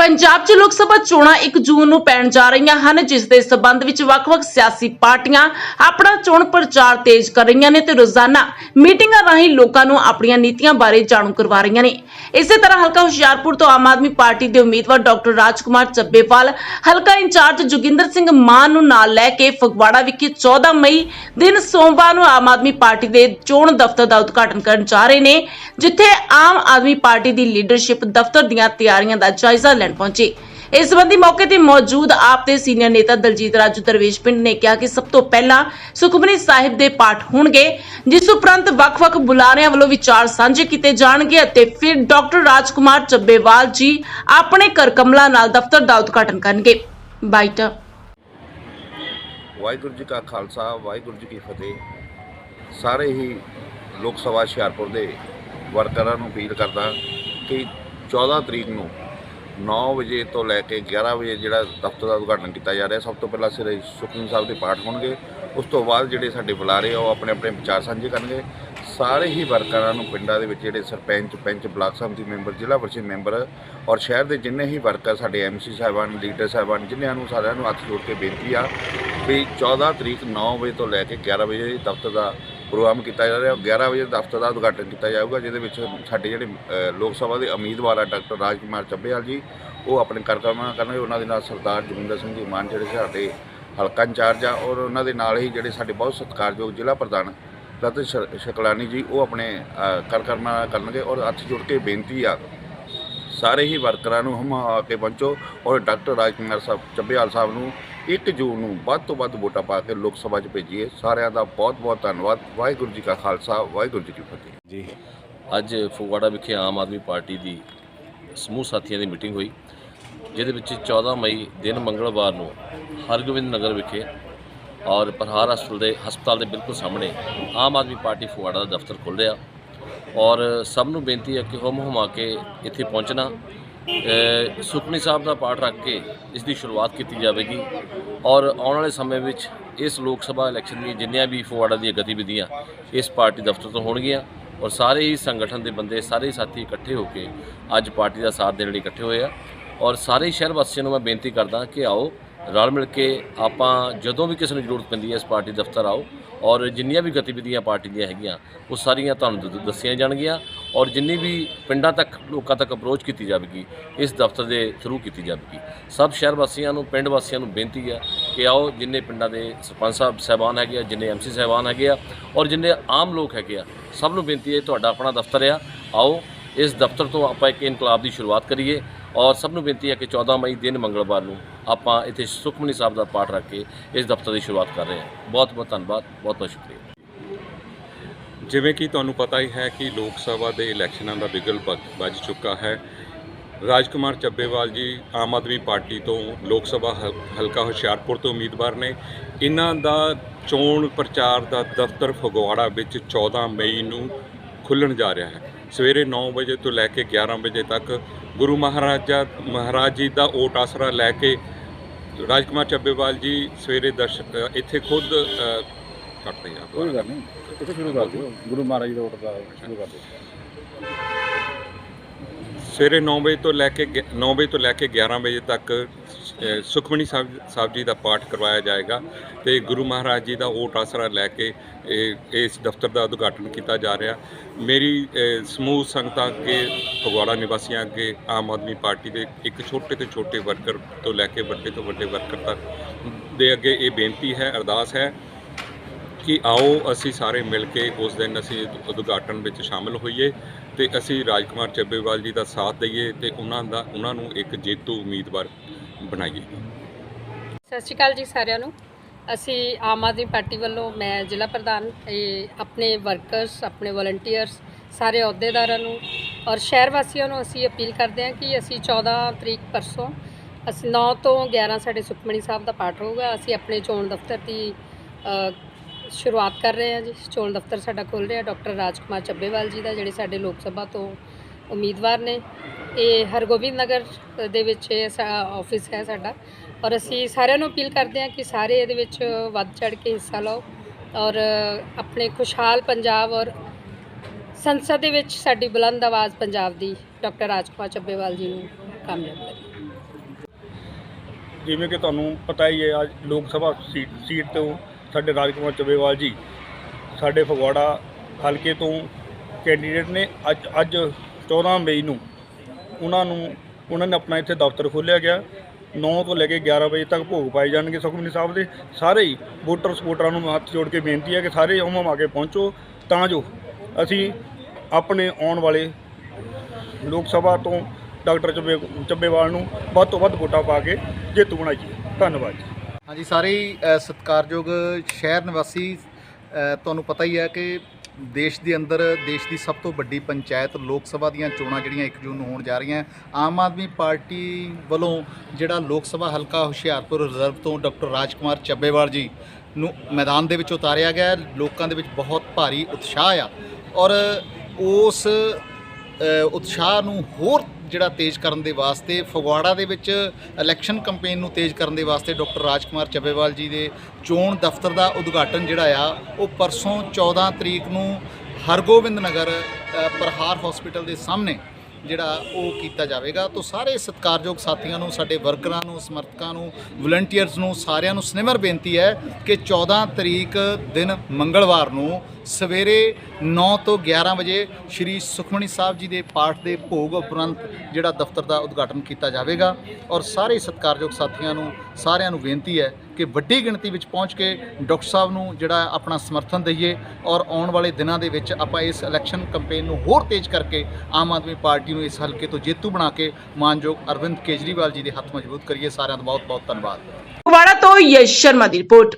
ਪੰਜਾਬ 'ਚ ਲੋਕ ਸਭਾ ਚੋਣਾਂ 1 ਜੂਨ ਨੂੰ ਪੈਣ ਜਾ ਰਹੀਆਂ ਹਨ, ਜਿਸ ਦੇ ਸਬੰਧ ਵਿੱਚ ਵੱਖ-ਵੱਖ ਸਿਆਸੀ ਪਾਰਟੀਆਂ ਆਪਣਾ ਚੋਣ ਪ੍ਰਚਾਰ ਤੇਜ਼ ਕਰ ਰਹੀਆਂ ਨੇ ਤੇ ਰੋਜ਼ਾਨਾ ਮੀਟਿੰਗਾਂ ਰਾਹੀਂ ਲੋਕਾਂ ਨੂੰ ਆਪਣੀਆਂ ਨੀਤੀਆਂ ਬਾਰੇ ਜਾਣੂ ਕਰਵਾ ਰਹੀਆਂ ਨੇ। ਇਸੇ ਤਰ੍ਹਾਂ ਹਲਕਾ ਹੁਸ਼ਿਆਰਪੁਰ ਤੋਂ ਆਮ ਆਦਮੀ ਪਾਰਟੀ ਦੇ ਉਮੀਦਵਾਰ ਡਾਕਟਰ ਰਾਜਕੁਮਾਰ ਚੱਬੇਵਾਲ, ਹਲਕਾ ਇੰਚਾਰਜ ਜੋਗਿੰਦਰ ਸਿੰਘ ਮਾਨ ਨੂੰ ਨਾਲ ਲੈ ਕੇ ਫਗਵਾੜਾ ਵਿਖੇ 14 ਮਈ ਦਿਨ ਸੋਮਵਾਰ ਨੂੰ ਆਮ ਆਦਮੀ ਪਾਰਟੀ ਦੇ ਚੋਣ ਦਫ਼ਤਰ ਦਾ ਉਦਘਾਟਨ ਕਰਨ ਜਾ ਰਹੇ ਨੇ, ਜਿੱਥੇ ਆਮ ਆਦਮੀ ਪਾਰਟੀ ਦੀ ਲੀਡਰਸ਼ਿਪ ਦਫ਼ਤਰ ਦੀਆਂ ਤਿਆਰੀਆਂ ਦਾ ਜਾਇਜ਼ਾ ਲੈਣ ਪਹੁੰਚੀ। ਇਸ ਸੰਬੰਧੀ ਮੌਕੇ ਤੇ ਮੌਜੂਦ ਆਪ ਦੇ ਸੀਨੀਅਰ ਨੇਤਾ ਦਲਜੀਤ ਰਾਜੂ ਦਰਵੇਸ਼ ਪਿੰਡ ਨੇ ਕਿਹਾ ਕਿ ਸਭ ਤੋਂ ਪਹਿਲਾਂ ਸੁਖਮਨੀ ਸਾਹਿਬ ਦੇ ਪਾਠ ਹੋਣਗੇ, ਜਿਸ ਉਪਰੰਤ ਵੱਖ-ਵੱਖ ਬੁਲਾਰਿਆਂ ਵੱਲੋਂ ਵਿਚਾਰ ਸਾਂਝੇ ਕੀਤੇ ਜਾਣਗੇ ਅਤੇ ਫਿਰ ਡਾਕਟਰ ਰਾਜਕੁਮਾਰ ਚੱਬੇਵਾਲ ਜੀ ਆਪਣੇ ਕਰ ਕਮਲਾ ਨਾਲ ਦਫ਼ਤਰ ਦਾ ਉਦਘਾਟਨ ਕਰਨਗੇ। ਬਾਈਟ ਵਾਹਿਗੁਰੂ ਜੀ ਕਾ ਖਾਲਸਾ, ਵਾਹਿਗੁਰੂ ਜੀ ਕੀ ਫਤਿਹ। ਸਾਰੇ ਹੀ ਲੋਕ ਸਭਾ ਹੁਸ਼ਿਆਰਪੁਰ ਦੇ ਵਰਕਰਾਂ ਨੂੰ ਅਪੀਲ ਕਰਦਾ ਕਿ 14 ਤਰੀਕ ਨੂੰ 9 ਵਜੇ ਤੋਂ ਲੈ ਕੇ 11 ਵਜੇ ਜਿਹੜਾ ਦਫ਼ਤਰ ਦਾ ਉਦਘਾਟਨ ਕੀਤਾ ਜਾ ਰਿਹਾ, ਸਭ ਤੋਂ ਪਹਿਲਾਂ ਸ੍ਰੀ ਸੁਖਮਨੀ ਸਾਹਿਬ ਦੇ ਪਾਠ ਹੋਣਗੇ। ਉਸ ਤੋਂ ਬਾਅਦ ਜਿਹੜੇ ਸਾਡੇ ਬੁਲਾਰੇ ਆ, ਉਹ ਆਪਣੇ ਆਪਣੇ ਵਿਚਾਰ ਸਾਂਝੇ ਕਰਨਗੇ। ਸਾਰੇ ਹੀ ਵਰਕਰਾਂ ਨੂੰ ਪਿੰਡਾਂ ਦੇ ਵਿੱਚ ਜਿਹੜੇ sarpanch, panch, block samiti member, zila parishad member ਔਰ ਸ਼ਹਿਰ ਦੇ ਜਿੰਨੇ ਹੀ ਵਰਕਰ ਸਾਡੇ ਐਮਸੀ ਸਾਹਿਬਾਨ, ਲੀਡਰ ਸਾਹਿਬਾਨ, ਜਿਨ੍ਹਾਂ ਨੂੰ ਸਾਰਿਆਂ ਨੂੰ ਹੱਥ ਜੋੜ ਕੇ ਬੇਨਤੀ ਆ ਵੀ 14 ਤਰੀਕ 9 ਵਜੇ ਤੋਂ ਲੈ ਕੇ 11 ਵਜੇ ਦਫ਼ਤਰ ਦਾ ਪ੍ਰੋਗਰਾਮ ਕੀਤਾ ਜਾ ਰਿਹਾ 11 ਵਜੇ ਦਫ਼ਤਰ ਦਾ ਉਦਘਾਟਨ ਕੀਤਾ ਜਾਊਗਾ ਜਿਹਦੇ ਵਿੱਚ ਸਾਡੇ ਜਿਹੜੇ ਲੋਕ ਸਭਾ ਦੇ ਉਮੀਦਵਾਰ ਆ ਡਾਕਟਰ ਰਾਜਕੁਮਾਰ ਚੱਬੇਵਾਲ ਜੀ ਉਹ ਆਪਣੇ ਕਾਰਜਕ੍ਰਮਾਂ ਕਰਨਗੇ ਉਹਨਾਂ ਦੇ ਨਾਲ ਸਰਦਾਰ ਜੋਗਿੰਦਰ ਸਿੰਘ ਜੀ ਮਾਨ ਜਿਹੜੇ ਸਾਡੇ ਹਲਕਾ ਇੰਚਾਰਜ ਆ ਔਰ ਉਹਨਾਂ ਦੇ ਨਾਲ ਹੀ ਜਿਹੜੇ ਸਾਡੇ ਬਹੁਤ ਸਤਿਕਾਰਯੋਗ ਜ਼ਿਲ੍ਹਾ ਪ੍ਰਧਾਨ ਰਤਨ ਸ਼- ਸ਼ਕਲਾਨੀ ਜੀ ਉਹ ਆਪਣੇ ਅ, ਕਾਰਜਕ੍ਰਮਾਂ ਕਰਨਗੇ ਔਰ ਹੱਥ ਜੋੜ ਕੇ ਬੇਨਤੀ ਆ ਸਾਰੇ ਹੀ ਵਰਕਰਾਂ ਨੂੰ ਹਮ ਆ ਕੇ ਪਹੁੰਚੋ ਔਰ ਡਾਕਟਰ ਰਾਜਕੁਮਾਰ ਸਾਹਿਬ ਚੱਬੇਵਾਲ ਸਾਹਿਬ ਨੂੰ 1 ਜੂਨ ਨੂੰ ਵੱਧ ਤੋਂ ਵੱਧ ਵੋਟਾਂ ਪਾ ਕੇ ਲੋਕ ਸਭਾ 'ਚ ਭੇਜੀਏ। ਸਾਰਿਆਂ ਦਾ ਬਹੁਤ ਬਹੁਤ ਧੰਨਵਾਦ। ਵਾਹਿਗੁਰੂ ਜੀ ਕਾ ਖਾਲਸਾ ਵਾਹਿਗੁਰੂ ਜੀ ਕੀ ਫਤਿਹ। ਜੀ। ਅੱਜ ਫਗਵਾੜਾ ਵਿਖੇ ਆਮ ਆਦਮੀ ਪਾਰਟੀ ਦੀ ਸਮੂਹ ਸਾਥੀਆਂ ਦੀ ਮੀਟਿੰਗ ਹੋਈ ਜਿਹਦੇ ਵਿੱਚ 14 ਮਈ ਦਿਨ ਮੰਗਲਵਾਰ ਨੂੰ ਹਰਗੋਬਿੰਦ ਨਗਰ ਵਿਖੇ ਔਰ ਪ੍ਰਹਾਰ ਹਸਪਤਾਲ ਦੇ ਹਸਪਤਾਲ ਦੇ ਬਿਲਕੁਲ ਸਾਹਮਣੇ ਆਮ ਆਦਮੀ ਪਾਰਟੀ ਫਗਵਾੜਾ ਦਾ ਦਫ਼ਤਰ ਖੁੱਲ੍ਹ ਰਿਹਾ। ਔਰ ਸਭ ਨੂੰ ਬੇਨਤੀ ਹੈ ਕਿ ਹੁਮ ਹੁਮਾ ਕੇ ਇੱਥੇ ਪਹੁੰਚਣਾ। ਸੁਖਮਨੀ ਸਾਹਿਬ ਦਾ ਪਾਠ ਰੱਖ ਕੇ ਇਸ ਦੀ ਸ਼ੁਰੂਆਤ ਕੀਤੀ ਜਾਵੇਗੀ ਔਰ ਆਉਣ ਵਾਲੇ ਸਮੇਂ ਵਿੱਚ ਇਸ ਲੋਕ ਸਭਾ ਇਲੈਕਸ਼ਨ ਦੀਆਂ ਜਿੰਨੀਆਂ ਵੀ ਫਗਵਾੜਾ ਦੀਆਂ ਗਤੀਵਿਧੀਆਂ ਇਸ ਪਾਰਟੀ ਦਫ਼ਤਰ ਤੋਂ ਹੋਣਗੀਆਂ ਔਰ ਸਾਰੇ ਹੀ ਸੰਗਠਨ ਦੇ ਬੰਦੇ, ਸਾਰੇ ਹੀ ਸਾਥੀ ਇਕੱਠੇ ਹੋ ਕੇ ਅੱਜ ਪਾਰਟੀ ਦਾ ਸਾਥ ਦੇਣ ਲਈ ਇਕੱਠੇ ਹੋਏ ਆ। ਔਰ ਸਾਰੇ ਸ਼ਹਿਰ ਵਾਸੀਆਂ ਨੂੰ ਮੈਂ ਬੇਨਤੀ ਕਰਦਾ ਕਿ ਆਓ ਰਲ ਮਿਲ ਕੇ ਆਪਾਂ ਜਦੋਂ ਵੀ ਕਿਸੇ ਨੂੰ ਜ਼ਰੂਰਤ ਪੈਂਦੀ ਹੈ ਇਸ ਪਾਰਟੀ ਦਫ਼ਤਰ ਆਓ। ਔਰ ਜਿੰਨੀਆਂ ਵੀ ਗਤੀਵਿਧੀਆਂ ਪਾਰਟੀ ਦੀਆਂ ਹੈਗੀਆਂ, ਉਹ ਸਾਰੀਆਂ ਤੁਹਾਨੂੰ ਦ- ਦੱਸੀਆਂ ਜਾਣਗੀਆਂ ਔਰ ਜਿੰਨੀ ਵੀ ਪਿੰਡਾਂ ਤੱਕ, ਲੋਕਾਂ ਤੱਕ ਅਪਰੋਚ ਕੀਤੀ ਜਾਵੇਗੀ, ਇਸ ਦਫ਼ਤਰ ਦੇ ਥਰੂ ਕੀਤੀ ਜਾਵੇਗੀ। ਸਭ ਸ਼ਹਿਰ ਵਾਸੀਆਂ ਨੂੰ, ਪਿੰਡ ਵਾਸੀਆਂ ਨੂੰ ਬੇਨਤੀ ਹੈ ਕਿ ਆਓ ਜਿੰਨੇ ਪਿੰਡਾਂ ਦੇ ਸਰਪੰਚ ਸਾਹਿਬ ਸਾਹਿਬਾਨ ਹੈਗੇ ਆ, ਜਿੰਨੇ ਐਮਸੀ ਸਾਹਿਬਾਨ ਹੈਗੇ ਆ ਔਰ ਜਿੰਨੇ ਆਮ ਲੋਕ ਹੈਗੇ ਆ, ਸਭ ਨੂੰ ਬੇਨਤੀ ਹੈ ਤੁਹਾਡਾ ਆਪਣਾ ਦਫ਼ਤਰ ਆ। ਆਓ, ਇਸ ਦਫ਼ਤਰ ਤੋਂ ਆਪਾਂ ਇੱਕ ਇਨਕਲਾਬ ਦੀ ਸ਼ੁਰੂਆਤ ਕਰੀਏ। ਔਰ ਸਭ ਨੂੰ ਬੇਨਤੀ ਹੈ ਕਿ 14 ਮਈ ਦਿਨ ਮੰਗਲਵਾਰ ਨੂੰ ਆਪਾਂ ਇੱਥੇ ਸੁਖਮਨੀ ਸਾਹਿਬ ਦਾ ਪਾਠ ਰੱਖ ਕੇ ਇਸ ਦਫ਼ਤਰ ਦੀ ਸ਼ੁਰੂਆਤ ਕਰ ਰਹੇ ਹਾਂ। ਬਹੁਤ ਬਹੁਤ ਧੰਨਵਾਦ, ਬਹੁਤ ਬਹੁਤ ਸ਼ੁਕਰੀਆ। ਜਿਵੇਂ ਕਿ ਤੁਹਾਨੂੰ ਪਤਾ ਹੀ ਹੈ ਕਿ ਲੋਕ ਸਭਾ ਦੇ ਇਲੈਕਸ਼ਨਾਂ ਦਾ ਬਿਗਲ ਵੱਜ- ਵੱਜ ਚੁੱਕਾ ਹੈ। ਰਾਜਕੁਮਾਰ ਚੱਬੇਵਾਲ ਜੀ ਆਮ ਆਦਮੀ ਪਾਰਟੀ ਤੋਂ ਲੋਕ ਸਭਾ ਹਲ- ਹਲਕਾ ਹੁਸ਼ਿਆਰਪੁਰ ਤੋਂ ਉਮੀਦਵਾਰ ਨੇ। ਇਹਨਾਂ ਦਾ ਚੋਣ ਪ੍ਰਚਾਰ ਦਾ ਦਫ਼ਤਰ ਫਗਵਾੜਾ ਵਿੱਚ 14 ਮਈ ਨੂੰ ਖੁੱਲਣ ਜਾ ਰਿਹਾ ਹੈ। ਸਵੇਰੇ 9 ਵਜੇ ਤੋਂ ਲੈ ਕੇ 11 ਵਜੇ ਤੱਕ ਗੁਰੂ ਮਹਾਰਾਜਾ ਮਹਾਰਾਜ ਜੀ ਦਾ ਓਟ ਆਸਰਾ ਲੈ ਕੇ ਰਾਜਕੁਮਾਰ ਚੱਬੇਵਾਲ ਜੀ ਸਵੇਰੇ ਦਰਸ਼ ਅ, ਇੱਥੇ ਖੁਦ ਕੱਟਦੇ ਆ ਕੋਈ ਗੱਲ ਨਹੀਂ। ਇੱਥੇ ਸ਼ੁਰੂ ਕਰ ਦਿਓ। ਗੁਰੂ ਮਹਾਰਾਜ ਦਾ ਓਟ ਦਾ ਸ਼ੁਰੂ ਕਰ ਦਿਓ। ਸਵੇਰੇ 9 ਵਜੇ ਤੋਂ ਲੈ ਕੇ ਗਿ- 9 ਵਜੇ ਤੋਂ ਲੈ ਕੇ 11 ਵਜੇ ਤੱਕ ਸੁਖਮਨੀ ਸਾਹਿਬ ਸਾਹਿਬ ਜੀ ਦਾ ਪਾਠ ਕਰਵਾਇਆ ਜਾਏਗਾ ਤੇ ਗੁਰੂ ਮਹਾਰਾਜ ਜੀ ਦਾ ਓਟ ਆਸਰਾ ਲੈ ਕੇ ਇਹ ਇਸ ਦਫ਼ਤਰ ਦਾ ਉਦਘਾਟਨ ਕੀਤਾ ਜਾ ਰਿਹਾ। ਮੇਰੀ ਸਮੂਹ ਸੰਗਤਾਂ ਅੱਗੇ, ਫਗਵਾੜਾ ਨਿਵਾਸੀਆਂ ਅੱਗੇ, ਆਮ ਆਦਮੀ ਪਾਰਟੀ ਦੇ ਇੱਕ ਛੋਟੇ ਤੋਂ ਛੋਟੇ ਵਰਕਰ ਤੋਂ ਲੈ ਕੇ ਵੱਡੇ ਤੋਂ ਵੱਡੇ ਵਰਕਰ ਤੱਕ ਦੇ ਅੱਗੇ ਇਹ ਬੇਨਤੀ ਹੈ, ਅਰਦਾਸ ਹੈ ਕਿ ਆਓ ਅਸੀਂ ਸਾਰੇ ਮਿਲ ਕੇ ਉਸ ਦਿਨ ਅਸੀਂ ਉਦਘਾਟਨ ਵਿੱਚ ਸ਼ਾਮਲ ਹੋਈਏ ਤੇ ਅਸੀਂ ਰਾਜਕੁਮਾਰ ਚੱਬੇਵਾਲ ਜੀ ਦਾ ਸਾਥ ਦਈਏ ਤੇ ਉਹਨਾਂ ਦਾ ਉਹਨਾਂ ਨੂੰ ਇੱਕ ਜੇਤੂ ਉਮੀਦਵਾਰ ਬਣਾਈਏ ਸਤਿ ਸ਼੍ਰੀ ਅਕਾਲ ਜੀ ਸਾਰਿਆਂ ਨੂੰ। ਅਸੀਂ ਆਮ ਆਦਮੀ ਪਾਰਟੀ ਵੱਲੋਂ ਮੈਂ ਜ਼ਿਲ੍ਹਾ ਪ੍ਰਧਾਨ, ਇਹ ਆਪਣੇ ਵਰਕਰਸ ਆਪਣੇ ਵਲੰਟੀਅਰਸ ਸਾਰੇ ਅਹੁਦੇਦਾਰਾਂ ਨੂੰ ਔਰ ਸ਼ਹਿਰ ਵਾਸੀਆਂ ਨੂੰ ਅਸੀਂ ਅਪੀਲ ਕਰਦੇ ਹਾਂ ਕਿ ਅਸੀਂ 14 ਤਰੀਕ ਪਰਸੋਂ, ਅਸੀਂ 9 ਤੋਂ 11 ਸਾਡੇ ਸੁਖਮਣੀ ਸਾਹਿਬ ਦਾ ਪਾਠ ਹੋਊਗਾ। ਅਸੀਂ ਆਪਣੇ ਚੋਣ ਦਫ਼ਤਰ ਦੀ ਸ਼ੁਰੂਆਤ ਕਰ ਰਹੇ ਹਾਂ ਜੀ। ਚੋਣ ਦਫ਼ਤਰ ਸਾਡਾ ਖੁੱਲ ਰਿਹਾ। ਡਾਕਟਰ ਰਾਜਕੁਮਾਰ ਚੱਬੇਵਾਲ ਜੀ ਦਾ, ਜਿਹੜੇ ਸਾਡੇ ਲੋਕ ਸਭਾ ਤੋਂ ਉਮੀਦਵਾਰ ਨੇ। ਇਹ ਹਰਗੋਬਿੰਦ ਨਗਰ ਦੇ ਵਿੱਚ ਇਹ ਆਫਿਸ ਹੈ ਸਾਡਾ। ਔਰ ਅਸੀਂ ਸਾਰਿਆਂ ਨੂੰ ਅਪੀਲ ਕਰਦੇ ਹਾਂ ਕਿ ਸਾਰੇ ਇਹਦੇ ਵਿੱਚ ਵੱਧ ਚੜ ਕੇ ਹਿੱਸਾ ਲਓ। ਔਰ ਆਪਣੇ ਖੁਸ਼ਹਾਲ ਪੰਜਾਬ ਔਰ ਸੰਸਦ ਦੇ ਵਿੱਚ ਸਾਡੀ ਬੁਲੰਦ ਆਵਾਜ਼ ਪੰਜਾਬ ਦੀ ਡਾਕਟਰ ਰਾਜਕੁਮਾਰ ਚੱਬੇਵਾਲ ਜੀ ਨੂੰ ਕਾਮਯਾਬ ਕਰੀਏ ਜਿਵੇਂ ਕਿ ਤੁਹਾਨੂੰ ਪਤਾ ਹੀ ਹੈ, ਅੱਜ ਲੋਕ ਸਭਾ ਸੀਟ ਸੀਟ ਤੋਂ ਸਾਡੇ ਰਾਜਕੁਮਾਰ ਚੱਬੇਵਾਲ ਜੀ ਸਾਡੇ ਫਗਵਾੜਾ ਹਲਕੇ ਤੋਂ ਕੈਂਡੀਡੇਟ ਨੇ। ਅੱਜ ਅੱਜ 14 ਮਈ ਨੂੰ ਉਹਨਾਂ ਨੂੰ, ਉਹਨਾਂ ਨੇ ਆਪਣਾ ਇੱਥੇ ਦਫ਼ਤਰ ਖੋਲ੍ਹਿਆ ਗਿਆ। 9 ਤੋਂ ਲੈ ਕੇ 11 ਵਜੇ ਤੱਕ ਭੋਗ ਪਾਏ ਜਾਣਗੇ ਸੁਖਮਨੀ ਸਾਹਿਬ ਦੇ। ਸਾਰੇ ਹੀ ਵੋਟਰ ਸਪੋਰਟਰਾਂ ਨੂੰ ਹੱਥ ਜੋੜ ਕੇ ਬੇਨਤੀ ਹੈ ਕਿ ਸਾਰੇ ਉਮਮ ਆ ਕੇ ਪਹੁੰਚੋ। ਤਾਂ ਜੋ ਅਸੀਂ ਆਪਣੇ ਆਉਣ ਵਾਲੇ ਲੋਕ ਸਭਾ ਤੋਂ ਡਾਕਟਰ ਚੱਬੇ, ਚੱਬੇਵਾਲ ਨੂੰ ਵੱਧ ਤੋਂ ਵੱਧ ਵੋਟਾਂ ਪਾ ਕੇ ਜੇਤੂ ਬਣਾਈਏ। ਧੰਨਵਾਦ ਜੀ। ਹਾਂਜੀ, ਸਾਰੇ ਹੀ ਸਤਿਕਾਰਯੋਗ ਸ਼ਹਿਰ ਨਿਵਾਸੀ ਤੁਹਾਨੂੰ ਪਤਾ ਹੀ ਹੈ ਕਿ ਦੇਸ਼ ਦੇ ਅੰਦਰ ਦੇਸ਼ ਦੀ ਸਭ ਤੋਂ ਵੱਡੀ ਪੰਚਾਇਤ, ਲੋਕ ਸਭਾ ਦੀਆਂ ਚੋਣਾਂ ਜਿਹੜੀਆਂ 1 ਜੂਨ ਨੂੰ ਹੋਣ ਜਾ ਰਹੀਆਂ। ਆਮ ਆਦਮੀ ਪਾਰਟੀ ਵੱਲੋਂ ਜਿਹੜਾ ਲੋਕ ਸਭਾ ਹਲਕਾ ਹੁਸ਼ਿਆਰਪੁਰ ਰਿਜ਼ਰਵ ਤੋਂ ਡਾਕਟਰ ਰਾਜਕੁਮਾਰ ਚੱਬੇਵਾਲ ਜੀ ਨੂੰ ਮੈਦਾਨ ਦੇ ਵਿੱਚ ਉਤਾਰਿਆ ਗਿਆ ਲੋਕਾਂ ਦੇ ਵਿੱਚ ਬਹੁਤ ਭਾਰੀ ਉਤਸ਼ਾਹ ਆ ਔਰ ਉਸ ਉਤਸ਼ਾਹ ਨੂੰ ਹੋਰ ਜਿਹੜਾ ਤੇਜ਼ ਕਰਨ ਦੇ ਵਾਸਤੇ ਫਗਵਾੜਾ ਦੇ ਵਿੱਚ ਇਲੈਕਸ਼ਨ ਕੈਂਪੇਨ ਨੂੰ ਤੇਜ਼ ਕਰਨ ਦੇ ਵਾਸਤੇ ਡਾਕਟਰ ਰਾਜਕੁਮਾਰ ਚੱਬੇਵਾਲ ਜੀ ਦੇ ਚੋਣ ਦਫ਼ਤਰ ਦਾ ਉਦਘਾਟਨ ਜਿਹੜਾ ਆ, ਉਹ ਪਰਸੋਂ 14 ਤਰੀਕ ਨੂੰ ਹਰਗੋਬਿੰਦ ਨਗਰ ਪ੍ਰਹਾਰ ਹਸਪੀਟਲ ਦੇ ਸਾਹਮਣੇ ਜਿਹੜਾ ਉਹ ਕੀਤਾ ਜਾਵੇਗਾ। ਤੋਂ ਸਾਰੇ ਸਤਿਕਾਰਯੋਗ ਸਾਥੀਆਂ ਨੂੰ, ਸਾਡੇ ਵਰਕਰਾਂ ਨੂੰ, ਸਮਰਥਕਾਂ ਨੂੰ ਵਲੰਟੀਅਰਸ ਨੂੰ, ਸਾਰਿਆਂ ਨੂੰ ਸਨਿਮਰ ਬੇਨਤੀ ਹੈ ਕਿ 14 ਤਰੀਕ ਦਿਨ ਮੰਗਲਵਾਰ ਨੂੰ ਸਵੇਰੇ 9 ਤੋਂ 11 ਵਜੇ ਸ਼੍ਰੀ ਸੁਖਮਣੀ ਸਾਹਿਬ ਜੀ ਦੇ ਪਾਠ ਦੇ ਭੋਗ ਉਪਰੰਤ ਜਿਹੜਾ ਦਫ਼ਤਰ ਦਾ ਉਦਘਾਟਨ ਕੀਤਾ ਜਾਵੇਗਾ। ਔਰ ਸਾਰੇ ਸਤਿਕਾਰਯੋਗ ਸਾਥੀਆਂ ਨੂੰ, ਸਾਰਿਆਂ ਨੂੰ ਬੇਨਤੀ ਹੈ ਕਿ ਵੱਡੀ ਗਿਣਤੀ ਵਿੱਚ ਪਹੁੰਚ ਕੇ ਡਾਕਟਰ ਸਾਹਿਬ ਨੂੰ ਜਿਹੜਾ ਆਪਣਾ ਸਮਰਥਨ ਦਈਏ ਔਰ ਆਉਣ ਵਾਲੇ ਦਿਨਾਂ ਦੇ ਵਿੱਚ ਆਪਾਂ ਇਸ ਇਲੈਕਸ਼ਨ ਕੈਂਪੇਨ ਨੂੰ ਹੋਰ ਤੇਜ਼ ਕਰਕੇ ਆਮ ਆਦਮੀ ਪਾਰਟੀ ਨੂੰ ਇਸ ਹਲਕੇ ਤੋਂ ਜੇਤੂ ਬਣਾ ਕੇ ਮਾਨਯੋਗ ਅਰਵਿੰਦ ਕੇਜਰੀਵਾਲ ਜੀ ਦੇ ਹੱਥ ਮਜ਼ਬੂਤ ਕਰੀਏ। ਸਾਰਿਆਂ ਦਾ ਬਹੁਤ ਬਹੁਤ ਧੰਨਵਾਦ। ਫਗਵਾੜਾ ਤੋਂ ਯਸ਼ ਸ਼ਰਮਾ ਦੀ ਰਿਪੋਰਟ।